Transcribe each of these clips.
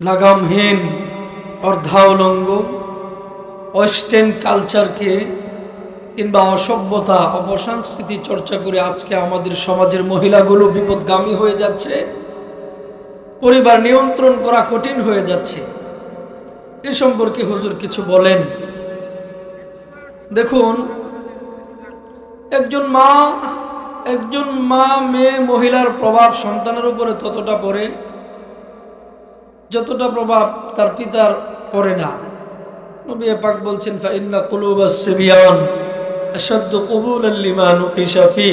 লাগামহীন অর্ধাউলঙ্গ ওয়েস্টার্ন কালচারকে কিংবা অসভ্যতা, অপসংস্কৃতি চর্চা করে আজকে আমাদের সমাজের মহিলাগুলো বিপদগামী হয়ে যাচ্ছে। পরিবার নিয়ন্ত্রণ করা কঠিন হয়ে যাচ্ছে। এ সম্পর্কে হুজুর কিছু বলেন। দেখুন, একজন মা একজন মা মেয়ে মহিলার প্রভাব সন্তানের উপরে ততটা পড়ে যতটা প্রভাব তার পিতার পড়ে না। নবী পাক বলছেন, ফাইন্না কুলুবাস সিবিয়ান আসাদ্দ কবুল লিমান কিশাফি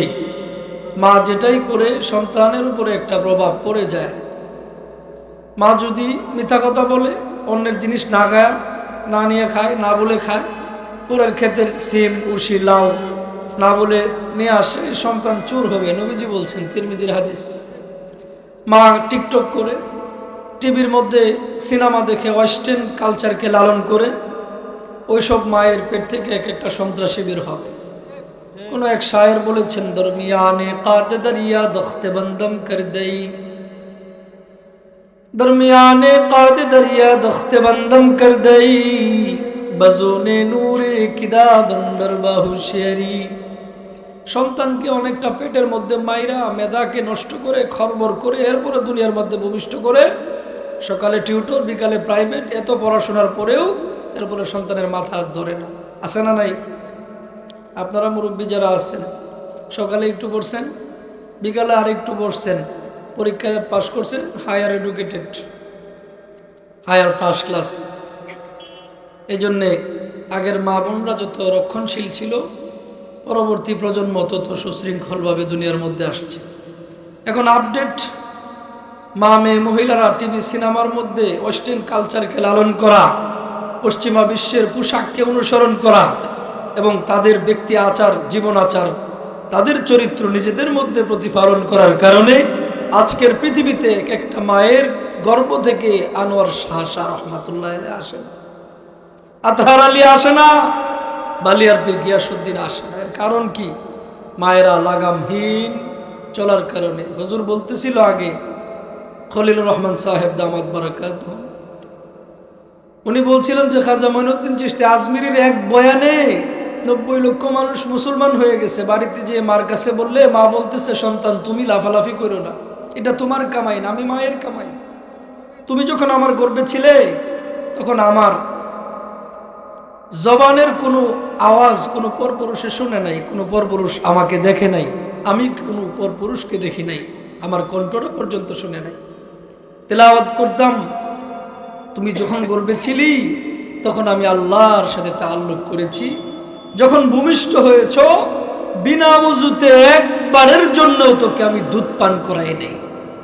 মা যেটাই করে, সন্তানের উপরে একটা প্রভাব পড়ে যায়। মা যদি মিথ্যা কথা বলে, অন্যের জিনিস না খায়, না নিয়ে খায়, না বলে খায় পরের ক্ষেতের সিম, উশি, লাউ না বলে নিয়ে আসে, সন্তান চোর হবে। নবীজি বলছেন, তিরমিজির হাদিস। মা টিকটক করে টিভির মধ্যে সিনেমা দেখে ওয়েস্টার্ন কালচারকে লালন করে ওইসব মায়ের পেট থেকে এক একটা সন্ত্রাসী বের হবে। কোনো এক শায়ের বলেছেন, দরমিয়ানে কাতে দরিয়া দখতে বন্দম কর দেই দরমিয়ানে কাতে দরিয়া দখতে বন্দম কর দেই বজোনে নূরে কিদা বন্দর বাহুশেরি সন্তানকে অনেকটা পেটের মধ্যে মাইরা মেধাকে নষ্ট করে খরবর করে এরপরে দুনিয়ার মধ্যে ভূমিষ্ঠ করে সকালে টিউটর, বিকালে প্রাইভেট, এত পড়াশোনার পরেও এরপরে সন্তানের মাথা ধরে না। আসে না নাই? আপনারা মুরব্বী যারা আছেন, সকালে একটু পড়ছেন, বিকালে আর একটু পড়ছেন পরীক্ষায় পাশ করছেন higher educated higher first class এই জন্যে আগের মা বোনরা যত রক্ষণশীল ছিল, পরবর্তী প্রজন্ম তত সুশৃঙ্খলভাবে দুনিয়ার মধ্যে আসছে। এখন আপডেট মা মেয়ে মহিলারা টিভি, সিনেমার মধ্যে ওয়েস্টার্ন কালচারকে লালন করা, পশ্চিমা বিশ্বের পোশাককে অনুসরণ করা এবং তাদের ব্যক্তি আচার, জীবন আচার, তাদের চরিত্র নিজেদের মধ্যে প্রতিফলন করার কারণে আজকের পৃথিবীতে এক একটা মায়ের গর্ব থেকে আনোয়ার শাহ রহমাতুল্লাহ আসেন। আতহার আলী আসে না, বালিয়ার পীর গিয়াসুদ্দিন আসে না। এর কারণ কি? মায়েরা লাগামহীন চলার কারণে। হজুর বলতেছিল আগে খলিল রহমান সাহেব দামাদ বারাকাত। উনি বলছিলেন যে, খাজা মঈনুদ্দিন চিস্তি আজমিরের এক বয়ানে নব্বই লক্ষ মানুষ মুসলমান হয়ে গেছে। বাড়িতে যে মার কাছে বললে, মা বলতেছে, সন্তান, তুমি লাফালাফি করো না। এটা তোমার কামাই না, আমি মায়ের কামাই। তুমি যখন আমার গর্বে ছিলে, তখন আমার জবানের কোনো আওয়াজ, কোনো পরপুরুষে শুনে নাই, কোনো পরপুরুষ আমাকে দেখে নাই। আমি কোনো পরপুরুষকে দেখি নাই, আমার কণ্ঠটা পর্যন্ত শুনে নাই। তেলাওয়াত করতাম। তুমি যখন গর্বে ছিলি, তখন আমি আল্লাহর সাথে তাল্লুক করেছি। যখন ভূমিষ্ঠ হয়েছ, বিনা উজুতে একবারের জন্য তোকে আমি দুধ পান করাই নেই।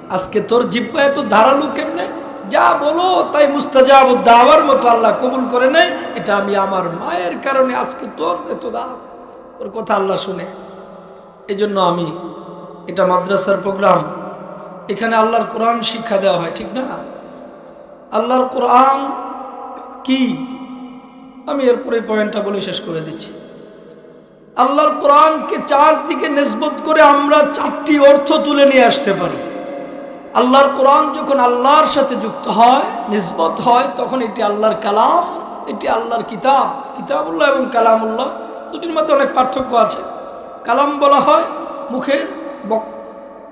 আজকে তোর জিব্বা এত ধারালু কেমনে? যা বলো, তাই মুস্তাজাব দাওয়ার মতো আল্লাহ কবুল করে নেয়। এটা আমি আমার মায়ের কারণে আজকে তোর এত দাম। ওর কথা আল্লাহ শুনে। এজন্য আমি এটা মাদ্রাসার প্রোগ্রাম এখানে আল্লাহর কোরআন শিক্ষা দেওয়া হয়, ঠিক না? আল্লাহর কোরআন কি? আমি এরপরে পয়েন্টটা বলে শেষ করে দিচ্ছি। আল্লাহর কোরআনকে চারদিকে নেসবত করে আমরা চারটি অর্থ তুলে নিয়ে আসতে পারি। আল্লাহর কোরআন যখন আল্লাহর সাথে যুক্ত হয়, নিসবত হয়, তখন এটি আল্লাহর কালাম, এটি আল্লাহর কিতাব। কিতাবুল্লাহ এবং কালামুল্লাহ, দুটির মধ্যে অনেক পার্থক্য আছে। কালাম বলা হয় মুখের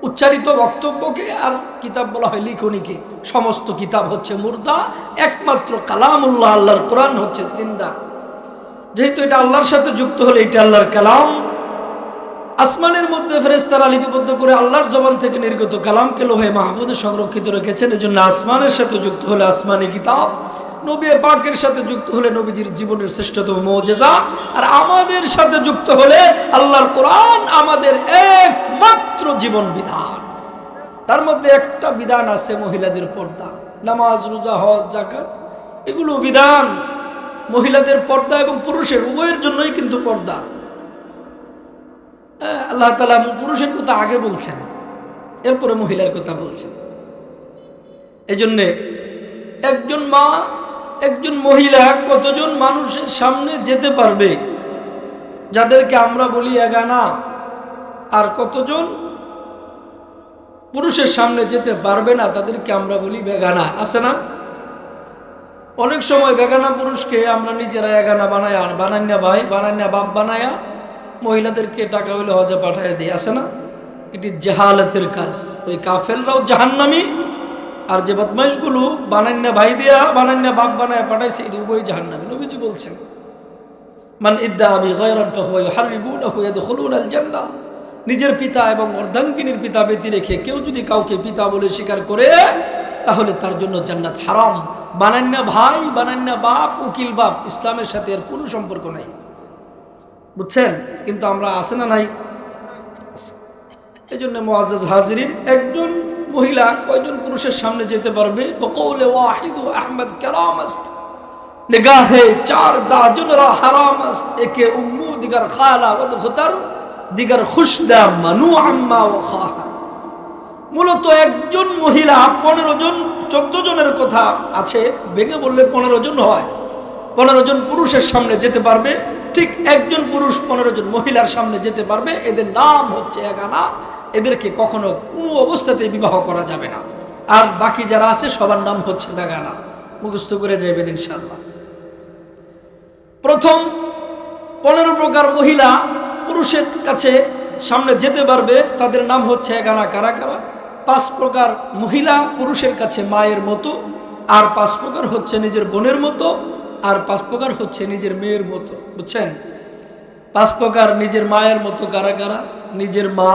উচ্চারিত বক্তব্যকে আর কিতাব বলা হয় লিখনিকে। সমস্ত কিতাব হচ্ছে মুর্দা, একমাত্র কালামুল্লাহ, আল্লাহর কোরআন হচ্ছে জিন্দা। যেহেতু এটা আল্লাহর সাথে যুক্ত হলে এটা আল্লাহর কালাম। আসমানের মধ্যে ফেরেস্তারা লিপিবদ্ধ করে আল্লাহর জবান থেকে নির্গত কালামকে লোহে মাহফুজে সংরক্ষিত রেখেছেন। এই জন্য আসমানের সাথে যুক্ত হলে আসমানি কিতাব। নবী পাকের সাথে যুক্ত হলে নবীজির জীবনের শ্রেষ্ঠতম মৌজেজা। আর আমাদের সাথে যুক্ত হলে আল্লাহর কোরআন আমাদের একমাত্র জীবন বিধান। তার মধ্যে একটা বিধান আছে মহিলাদের পর্দা। নামাজ, রোজা, হজ জাকাত এগুলো বিধান। মহিলাদের পর্দা এবং পুরুষের, উভয়ের জন্যই কিন্তু পর্দা। আল্লাহ তালা পুরুষের কথা আগে বলছেন, এরপরে মহিলার কথা বলছেন। এই জন্যে একজন মা একজন মহিলা কতজন মানুষের সামনে যেতে পারবে? যাদেরকে আমরা বলি এগানা। আর কতজন পুরুষের সামনে যেতে পারবে না, তাদেরকে আমরা বলি বেগানা। আছে না? অনেক সময় বেগানা পুরুষকে আমরা নিজেরা এগানা বানায় আর বানান্যা ভাই বানান্যা বাপ বানায়া মহিলাদেরকে টাকা হইলে হজে পাঠায় দিই। আসে না? এটি জাহালাতের কাজ। ওই কাফেলরাও জাহান্নামি। আর যে বদমাইশগুলো বানান্যা ভাই দিয়া বানান্যা বাপ বানায় পাঠাইছে, এটি উভয় জাহান্নামি। নবীজি বলছেন, মান ইদ্দা নিজের পিতা এবং অর্ধাঙ্গিনীর পিতা ব্যতি রেখে কেউ যদি কাউকে পিতা বলে স্বীকার করে, তাহলে তার জন্য জান্নাত হারাম। বানান্যা ভাই বানান্যা বাপ, উকিল বাপ, ইসলামের সাথে আর কোনো সম্পর্ক নাই। বুঝছেন? কিন্তু আমরা আসে না নাই। এই জন্য মোয়াজ হাজরিন একজন মহিলা কয়জন পুরুষের সামনে যেতে পারবে? বকৌলে ওয়াহিদু আহমদ কেরাম আস্ত নিগাহে চার দাজনরা হারাম আস্ত একে উম্মু, দিগার খালা ওদ খুতার দিগার খুশদা মানু আম্মা ও খাহা। মূলত একজন মহিলা পনেরো জন, চোদ্দ জনের কথা আছে, ভেঙে বললে পনেরো জন হয়। পনেরো জন পুরুষের সামনে যেতে পারবে। ঠিক একজন পুরুষ পনেরো জন মহিলার সামনে যেতে পারবে। এদের নাম হচ্ছে এগানা এদেরকে কখনো কোনো অবস্থাতে বিবাহ করা যাবে না। আর বাকি যারা আছে, সবার নাম হচ্ছে বেগানা। মুখস্থ করে যাবেন ইনশাল্লাহ প্রথম, পনেরো প্রকার মহিলা পুরুষের কাছে সামনে যেতে পারবে, তাদের নাম হচ্ছে এগানা কারা কারা পাঁচ প্রকার মহিলা পুরুষের কাছে মায়ের মতো, আর পাঁচ প্রকার হচ্ছে নিজের বোনের মতো, আর পাঁচ প্রকার হচ্ছে নিজের মেয়ের মতো। বুঝছেন? পাঁচ প্রকার নিজের মায়ের মতো কারা কারা নিজের মা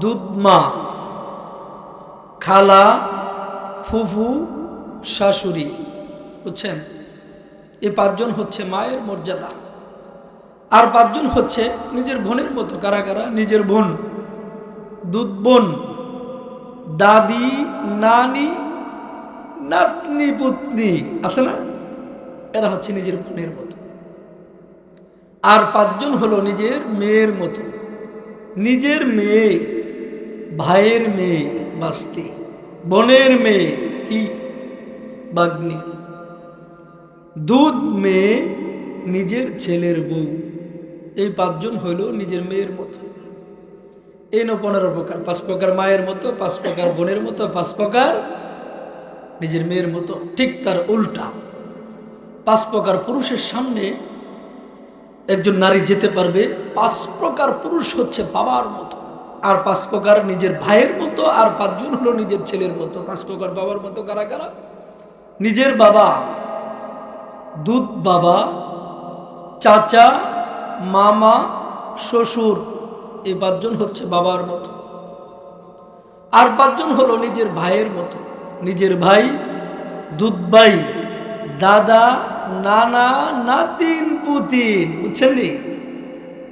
দুধ মা খালা, ফুফু, শাশুড়ি, বুঝছেন? এই পাঁচজন হচ্ছে মায়ের মর্যাদা। আর পাঁচজন হচ্ছে নিজের বোনের মতো, কারা কারা? নিজের বোন, দুধ বোন, দাদি, নানি, নাতনি, পুতনি, আছে না? এরা হচ্ছে নিজের বোনের মতো। আর পাঁচজন হলো নিজের মেয়ের মতো। নিজের মেয়ে ভাইয়ের মেয়ে বাস্তি, বোনের মেয়ে কি? বাগ্নি। দুধ মেয়ে নিজের ছেলের বউ। এই পাঁচজন হইল নিজের মেয়ের মতো। এই নো পনেরো প্রকার। পাঁচ প্রকার মায়ের মতো, পাঁচ প্রকার বোনের মতো, পাঁচ প্রকার নিজের মেয়ের মতো। ঠিক তার উল্টা। পাঁচ প্রকার পুরুষের সামনে একজন নারী যেতে পারবে, পাঁচ প্রকার পুরুষ হচ্ছে বাবার মতো। আর পাঁচ প্রকার নিজের ভাইয়ের মতো, আর পাঁচজন হলো নিজের ছেলের মতো। পাঁচ প্রকার বাবার মতো কারা কারা? নিজের বাবা, দুধ বাবা, চাচা, মামা, শ্বশুর এই পাঁচজন হচ্ছে বাবার মতো। আর পাঁচজন হলো নিজের ভাইয়ের মতো। নিজের ভাই, দুধ ভাই, দাদা, নানা, নাতিন, পুতিন, বুঝছেন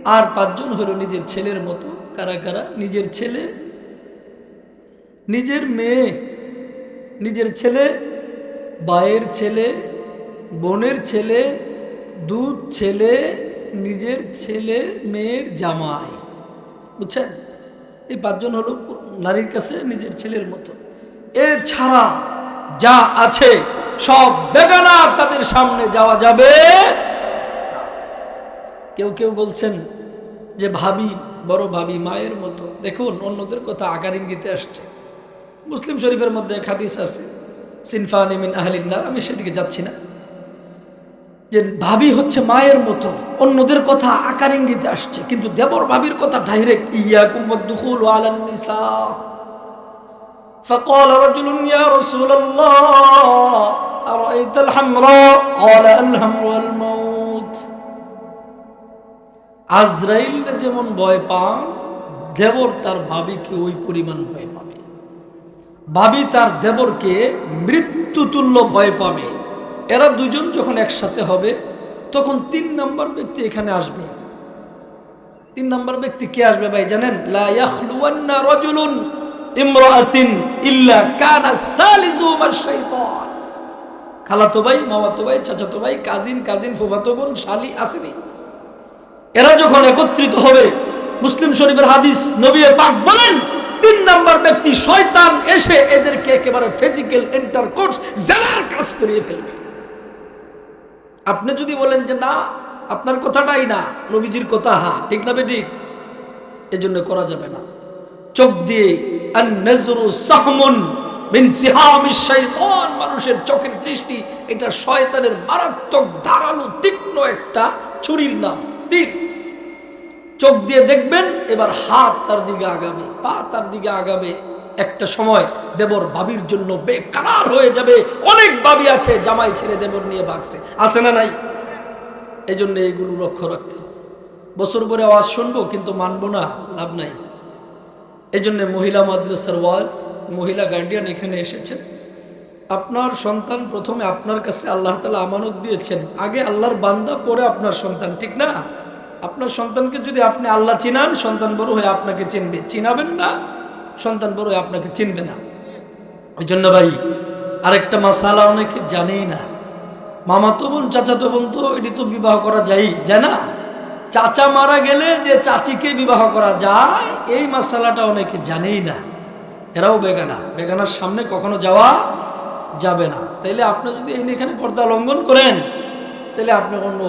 আর পাঁচজন হলো নিজের ছেলের মতো। কারা কারা? নিজের ছেলে, নিজের মেয়ে, নিজের ছেলে ভাইয়ের ছেলে, বোনের ছেলে, দুধ ছেলে, নিজের ছেলে, মেয়ের জামাই। বুঝছেন? এই পাঁচজন হলো নারীর কাছে নিজের ছেলের মতো। এছাড়া যা আছে সব বেগানা তাদের সামনে যাওয়া যাবে কেউ কেউ বলছেন যে ভাবি বড় ভাবি মায়ের মতো দেখুন অন্যদের কথা আকার ইঙ্গিতে আসছে মুসলিম শরীফের মধ্যে এক হাদিস আছে সিনফান ইমিন আহলিনার আমি সেদিকে যাচ্ছি না যে ভাবি হচ্ছে মায়ের মতো অন্যদের কথা আকার ইঙ্গিতে আসছে কিন্তু দেবর ভাবির কথা ডাইরেক্ট ইয়া কুমদ্দুকুল আলান নিসা فقال رجل يا رسول الله أرأيت الحمراء قال الحمر الموت আজরাইল যেমন ভয় পান, দেবর তার ভাবিকে ওই পরিমাণ ভয় পাবে। ভাবি তার দেবরকে মৃত্যুতুল্য ভয় পাবে। এরা দুজন যখন একসাথে হবে, তখন তিন নম্বর ব্যক্তি এখানে আসবে। তিন নম্বর ব্যক্তি কে আসবে ভাই জানেন? রাজুলুন ইমরাআতিন ইল্লা কানা খালাতো ভাই, মামাতো ভাই, চাচাতো ভাই, কাজিন কাজিন, ফুফাতো বোন, শালি আসেনি। এরা যখন একত্রিত হবে, মুসলিম শরীফের হাদিস নবী পাক বলেন, তিন নাম্বার ব্যক্তি শয়তান এসে এদেরকে একেবারে ফিজিক্যাল ইন্টারকোর্স জেলার কাজ করিয়ে ফেলবে। আপনি যদি বলেন যে, না, আপনার কথাটাই না, নবীজির কথা, হা, ঠিক না বেঠিক? এজন্য করা যাবে না। চোখ দিয়ে মিন মানুষের চোখের দৃষ্টি, এটা শয়তানের মারাত্মক ধারালো তীক্ষ্ণ একটা ছুরির নাম। তীর চোখ দিয়ে দেখবেন, এবার হাত তার দিকে আগাবে, পা তার দিকে আগাবে। একটা সময় দেবর ভাবির জন্য বেকার হয়ে যাবে। অনেক বাবি আছে, জামাই ছেড়ে দেবর নিয়ে ভাগছে। আছে না নাই? এই জন্য এইগুলো লক্ষ্য রাখতে বছর পরে আওয়াজ শুনব, কিন্তু মানবো না, লাভ নাই। এই জন্য মহিলা মাদ্রাসার ওয়াজ, মহিলা গার্ডিয়ান এখানে এসেছেন। আপনার সন্তান প্রথমে আপনার কাছে আল্লাহ তালা আমানত দিয়েছেন। আগে আল্লাহর বান্দা, পরে আপনার সন্তান, ঠিক না? আপনার সন্তানকে যদি আপনি আল্লাহ চিনান, সন্তান বড় হয়ে আপনাকে চিনবে। চিনাবেন না, সন্তান বড় হয়ে আপনাকে চিনবে না। ওই জন্য ভাই, আরেকটা মাসালা অনেকে জানেই না। মামাতো বোন, চাচাতো বোন তো এটি তো বিবাহ করা যায় যায় না? চাচা মারা গেলে যে চাচিকে বিবাহ করা যায়, এই মাসালাটা অনেকে জানেই না। এরাও বেগানা। বেগানার সামনে কখনো যাওয়া যাবে না। তাইলে আপনি যদি এখানে পর্দা লঙ্ঘন করেন তাহলে আপনি অন্য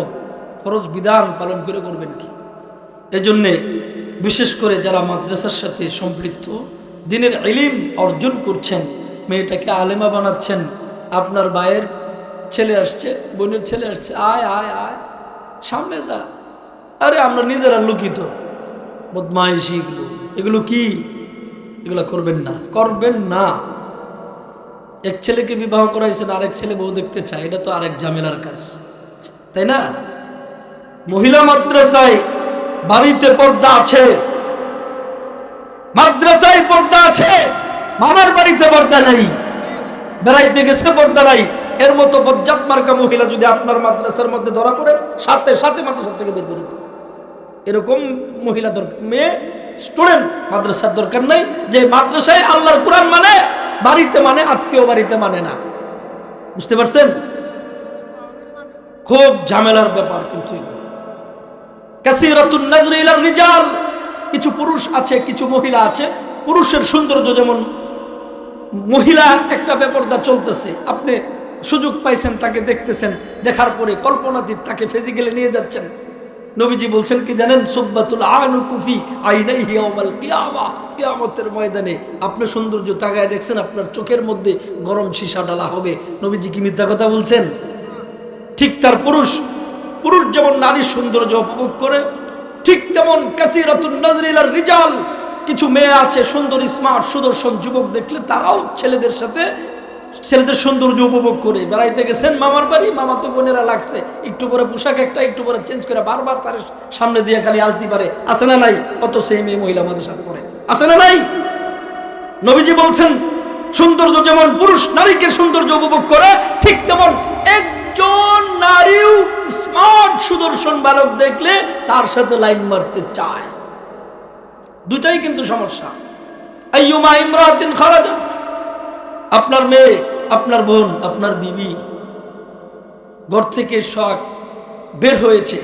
ফরজ বিধান পালন করে করবেন কি? এজন্যে বিশেষ করে যারা মাদ্রাসার সাথে সম্পৃক্ত, দিনের এলিম অর্জন করছেন, মেয়েটাকে আলেমা বানাচ্ছেন, আপনার ভাইয়ের ছেলে আসছে, বোনের ছেলে আসছে, আয় আয় আয়, সামনে যা। আরে আমরা নিজেরা লুকিত। বদমাইশি এগুলো। এগুলো কি? এগুলো করবেন না। করবেন না। এক ছেলেকে বিবাহ করাইছেন, আরেক ছেলে বউ দেখতে চায়, এটা তো আরেক ঝামেলার কাজ। তাই না? মহিলা মাদ্রাসায় বাড়িতে পর্দা আছে। মাদ্রাসায় পর্দা আছে, মামার বাড়িতে পর্দা নাই, বেড়াইতে গেছে পর্দা নাই। এর মতো বজ্জাত মার্কা মহিলা যদি আপনার মাদ্রাসার মধ্যে ধরা পড়ে, সাথে সাথে মাদ্রাসা থেকে বের করে এরকম মহিলা দরকার, মেয়ে স্টুডেন্ট মাদ্রাসার দরকার নাই। যে মাদ্রাসায় আল্লাহর কোরআন মানে বাড়িতে মানে আত্মীয় বাড়িতে মানে না। বুঝতে পারছেন? খুব ঝামেলার ব্যাপার কিন্তু এগুলো। কিছু পুরুষ আছে, কিছু মহিলা আছে। পুরুষের সৌন্দর্য যেমন মহিলা একটা বেপরদা চলতেছে, আপনি সুযোগ পাইছেন, তাকে দেখতেছেন, দেখার পরে কল্পনাতীত তাকে ফিজিক্যালি নিয়ে যাচ্ছেন। নবীজি বলছেন কি জানেন? সুব্বাতুল আনু কুফি আইনাইহি ইয়াউমাল কিয়ামা। কিয়ামতের ময়দানে আপনি সৌন্দর্য তাকায় দেখছেন, আপনার চোখের মধ্যে গরম সীসা ডালা হবে। নবীজি কি মিথ্যা কথা বলছেন? ঠিক তার পুরুষ পুরুষ যেমন নারীর সৌন্দর্য উপভোগ করে, ঠিক তেমন কাসিরাতুন নাজরিলার রিজাল, কিছু মেয়ে আছে সুন্দর স্মার্ট সুদর্শন যুবক দেখলে তারাও ছেলেদের সাথে ছেলেদের সৌন্দর্য উপভোগ করে। বেড়াইতে গেছেন মামার বাড়ি, মামা তো বোনেরা লাগছে। একটু পরে পোশাক একটা, একটু পরে চেঞ্জ করে বারবার তার সামনে দিয়ে খালি আলতি পারে। আছে না নাই? অত সেই মেয়ে মহিলা আমাদের সাথে পরে আছে না নাই? নবীজি বলছেন, সৌন্দর্য যেমন পুরুষ নারীকে সৌন্দর্য উপভোগ করে, ঠিক তেমন একজন নারীও স্মার্ট সুদর্শন বালক দেখলে তার সাথে লাইন মারতে চায়। দুটাই কিন্তু সমস্যা। আইয়ুমা ইমরাতিন খারাজাত, আপনার মেয়ে, আপনার বোন, আপনার বিবি ঘর থেকে শখ বের হয়েছে,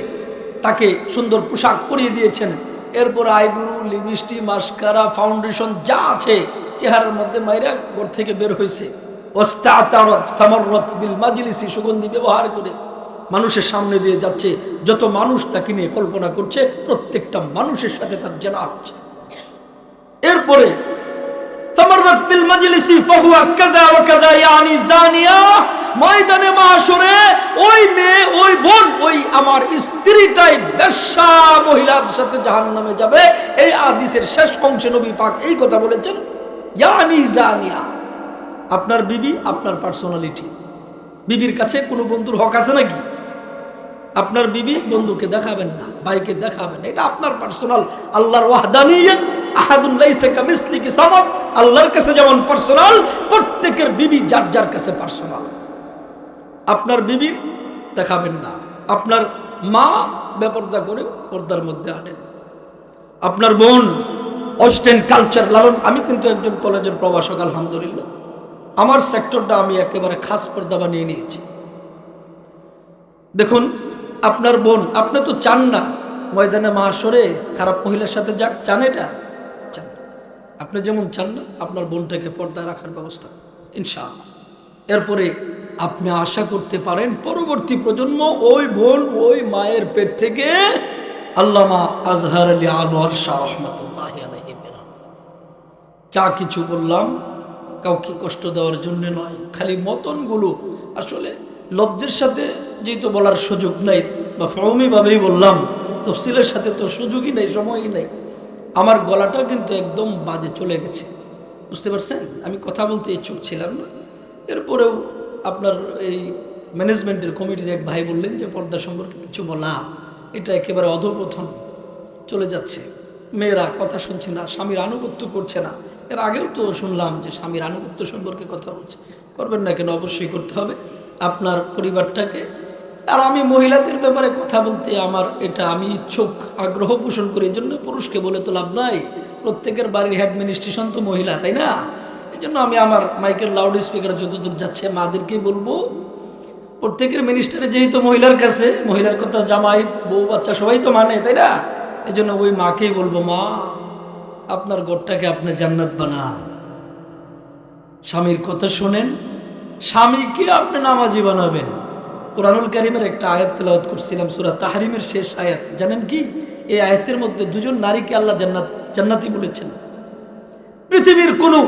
তাকে সুন্দর পোশাক পরিয়ে দিয়েছেন। এরপর আইবুরু লিপস্টি মাস্কারা, ফাউন্ডেশন যা আছে, চেহারার মধ্যে মাইরা ঘর থেকে বের হয়েছে। সুগন্ধি ব্যবহার করে মানুষের সামনে দিয়ে যাচ্ছে। যত মানুষ তাকে নিয়ে কল্পনা করছে, প্রত্যেকটা মানুষের সাথে তার জেনা হচ্ছে। এরপরে ময়দানে মাশরে ওই মেয়ে, ওই বোন, ওই আমার স্ত্রীটাই বেশ্যা মহিলার সাথে জাহান্নামে যাবে। এই হাদিসের শেষ অংশে নবী পাক এই কথা বলেছেন, ইয়ানি জানিয়া। আপনার বিবি, আপনার পার্সোনালিটি বিবির কাছে কোনো বন্ধুর হক আছে নাকি? আপনার বিবি বন্ধুকে দেখাবেন না, ভাইকে দেখাবেন এটা আপনার পার্সোনাল আল্লাহর ওয়াহদানিয়ত আহাদুন লাইসা কামিসলিকি সামাদ। আল্লাহর কাছে যেমন পার্সোনাল প্রত্যেকের বিবি যার যার কাছে পার্সোনাল আপনার বিবির দেখাবেন না, আপনার মা বেপর্দা করে পর্দার মধ্যে আনেন। আপনার বোন অস্টেন কালচার লালন আমি কিন্তু একজন কলেজের প্রভাষক, আলহামদুলিল্লাহ। আমার সেক্টরটা আমি একেবারে খাস পর্দা বানিয়ে নিয়েছি। দেখুন, আপনার বোন, আপনি তো চান না ময়দানে মাসরে খারাপ মহিলার সাথে যাক, চান এটা? চান। আপনি যেমন চান না, আপনার বোনটাকে পর্দায় রাখার ব্যবস্থা ইনশাআল্লাহ। এরপরে আপনি আশা করতে পারেন, পরবর্তী প্রজন্ম ওই বোন, ওই মায়ের পেট থেকে আল্লামা আজহার আলী আনোয়ার শাহ রহমতুল্লাহ আলহী বেরান যা কিছু বললাম কাউকে কষ্ট দেওয়ার জন্য নয়, খালি মতনগুলো। আসলে লব্জের সাথে যেহেতু বলার সুযোগ নাই, বা ফরমিভাবেই বললাম, তফসিলের সাথে তো সুযোগই নেই, সময়ই নেই, আমার গলাটা কিন্তু একদম বাজে চলে গেছে। বুঝতে পারছেন? আমি কথা বলতে ইচ্ছুক ছিলাম না। এরপরেও আপনার এই ম্যানেজমেন্টের কমিটির এক ভাই বললেন যে, পর্দা সম্পর্কে কিছু বলা, এটা একেবারে অধপথন চলে যাচ্ছে। মেয়েরা কথা শুনছে না, স্বামীর আনুগত্য করছে না এর আগেও তো শুনলাম যে স্বামীর আনুগত্য সম্পর্কে কথা বলছে। করবেন না কেন? অবশ্যই করতে হবে। আপনার পরিবারটাকে আর আমি মহিলাদের ব্যাপারে কথা বলতে আমার এটা আমি ইচ্ছুক, আগ্রহ পোষণ করি। এই জন্য পুরুষকে বলে তো লাভ নাই। প্রত্যেকের বাড়ির অ্যাডমিনিস্ট্রেশন তো মহিলা, তাই না? এই জন্য আমি আমার মাইকের লাউড স্পিকার যতদূর যাচ্ছে মাদেরকে বলব, প্রত্যেকের মিনিস্টারে যেহেতু মহিলার কাছে, মহিলার কথা জামাই, বউ, বাচ্চা সবাই তো মানে তাই না? এই জন্য ওই মাকেই বলব, মা। আপনার ঘরটাকে আপনি জান্নাত বানান। স্বামীর কথা শোনেন, স্বামীকে আপনি নামাজি বানাবেন। কোরআনুল কারিমের একটা আয়াত তেলাওয়াত করছিলাম, সুরা তাহারিমের শেষ আয়াত। জানেন কি? এই আয়াতের মধ্যে দুজন নারীকে আল্লাহ জান্নাত, জান্নাতি বলেছেন। পৃথিবীর কোনো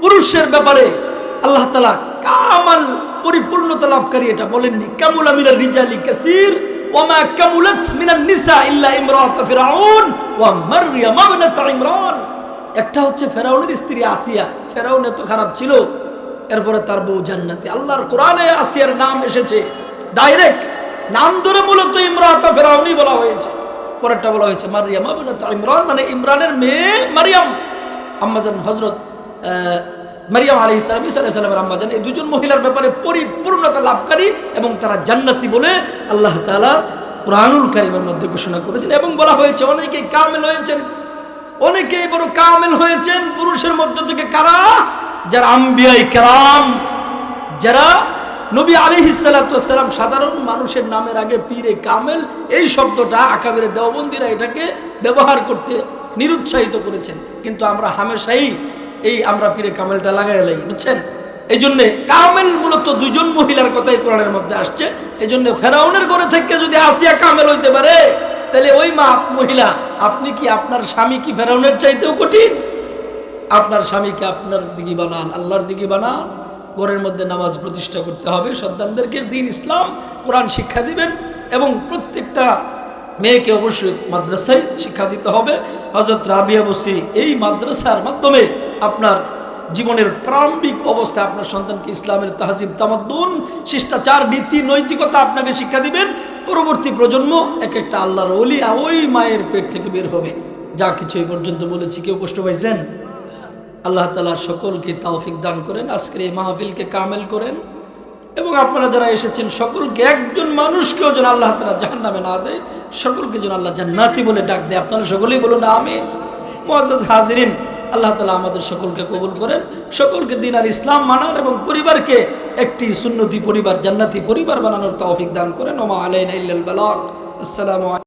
পুরুষের ব্যাপারে আল্লাহ তালা কামাল পরিপূর্ণতা লাভকারী এটা বলেননি। কামুল আমিনার রিজালি কাসির ওমা কামুলাত মিনান নিসা ইল্লা ইমরাত ফিরাউন ওয়া মারইয়াম ইবনাত ইমরান একটা হচ্ছে ফেরাউনের স্ত্রী আসিয়া, ফেরাউন এত খারাপ ছিল, এরপরে তার বউ জান্নাতি। আল্লাহর কোরআনে আসিয়ার নাম এসেছে। ডাইরেক্ট নাম ধরে মূলত ইমরাত ফেরাউনই বলা হয়েছে। পরেরটা বলা হয়েছে মারিয়াম ইবনাত ইমরান মানে ইমরানের মেয়ে মারিয়াম। আম্মাজান হজরত মারিয়াম আলী ইসলাম ইসা আলাইসালামের আম্মাজান এই দুজন মহিলার ব্যাপারে পরিপূর্ণতা লাভকারী এবং তারা জান্নাতি বলে আল্লাহ তালা কোরআনুল কারিমের মধ্যে ঘোষণা করেছেন এবং বলা হয়েছে, অনেকেই কামেল হয়েছেন, অনেকেই বড় কামেল হয়েছেন, পুরুষের মধ্য থেকে কারা? যারা আম্বিয়াই কারাম, যারা নবী আলী হিসালাতাম সাধারণ মানুষের নামের আগে পীরে কামেল, এই শব্দটা আকাবের দেওবন্দিরা এটাকে ব্যবহার করতে নিরুৎসাহিত করেছেন। কিন্তু আমরা হামেশাই এই আমরা পীরে কামেলটা লাগাই লাই, বুঝছেন? এই জন্যে কামেল মূলত দুজন মহিলার কথাই কোরআনের মধ্যে আসছে। এই জন্য ফেরাউনের ঘরে থেকে যদি আসিয়া কামেল হইতে পারে, তাহলে ওই মা মহিলা, আপনি কি আপনার স্বামী কি ফেরাউনের চাইতেও কঠিন? আপনার স্বামীকে আপনার দিকে বানান, আল্লাহর দিকে বানান? ঘরের মধ্যে নামাজ প্রতিষ্ঠা করতে হবে, সন্তানদেরকে দিন ইসলাম, কোরআন শিক্ষা দিবেন, এবং প্রত্যেকটা মেয়েকে অবশ্যই মাদ্রাসায় শিক্ষা দিতে হবে। হজরত রাবিয়া বসি এই মাদ্রাসার মাধ্যমে আপনার জীবনের প্রারম্ভিক অবস্থায় আপনার সন্তানকে ইসলামের তাহজিব তামাদ্দুন, শিষ্টাচার, নীতি, নৈতিকতা আপনাকে শিক্ষা দিবেন। পরবর্তী প্রজন্ম এক একটা আল্লাহর অলি ওই মায়ের পেট থেকে বের হবে। যা কিছু এই পর্যন্ত বলেছি, কেউ কষ্ট পাইছেন? আল্লাহ তালা সকলকে তাওফিক দান করেন। আজকের এই মাহফিলকে কামেল করেন। এবং আপনারা যারা এসেছেন, সকলকে একজন মানুষকেও যেন আল্লাহ তালা জাহান নামে না দেয়, সকলকে যেন আল্লাহ জান্নাতি বলে ডাক দেয়। আপনারা সকলেই বলুন, আমিন। মহাজ হাজিরিন, আল্লাহ তালা আমাদের সকলকে কবুল করেন। সকলকে দিন আর ইসলাম মানার এবং পরিবারকে একটি সুন্নতি পরিবার, জান্নাতি পরিবার বানানোর তৌফিক দান করেন। ওমা আলাইন আসসালামু